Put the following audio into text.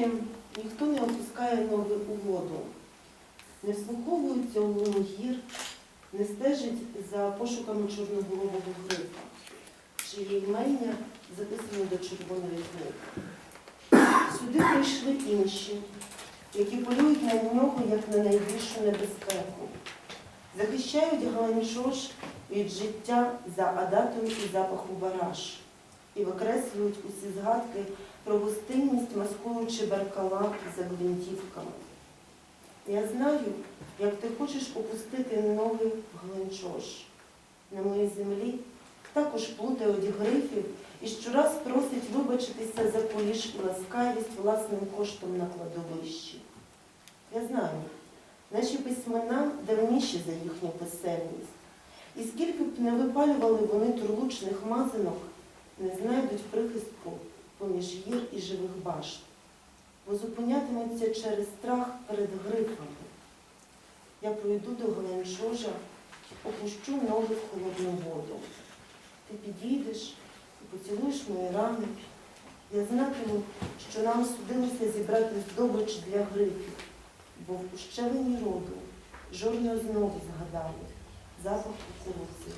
ночі ніхто не опускає ноги у воду, не вслуховується у гір, не стежить за пошуками чорноголового грифа, чиє імення записано до червоної книги. Сюди прийшли інші, які полюють на нього як на найбільшу небезпеку, захищають Галанчош від життя за адатом і запаху бараш і викреслюють усі згадки про гостинність, маскуючи баркала за гвинтівками. Я знаю, як ти хочеш опустити ноги в Гленчош. На моїй землі також плутають грифів і щораз просять вибачитися за і ласкавість власним коштом на кладовищі. Я знаю, наші письмена давніші за їхню писемність. І скільки б не випалювали вони турлучних мазанок, не знайдуть прихистку поміж гір і живих башт, бо зупинятимуться через страх перед грифами. Я пройду до Гленшожа, опущу ноги в холодну воду. Ти підійдеш і поцілуєш мої рани. Я знатиму, що нам судилося зібрати здобич для грифів, бо в ущелині роду жорно знову згадали запах кукурудзи.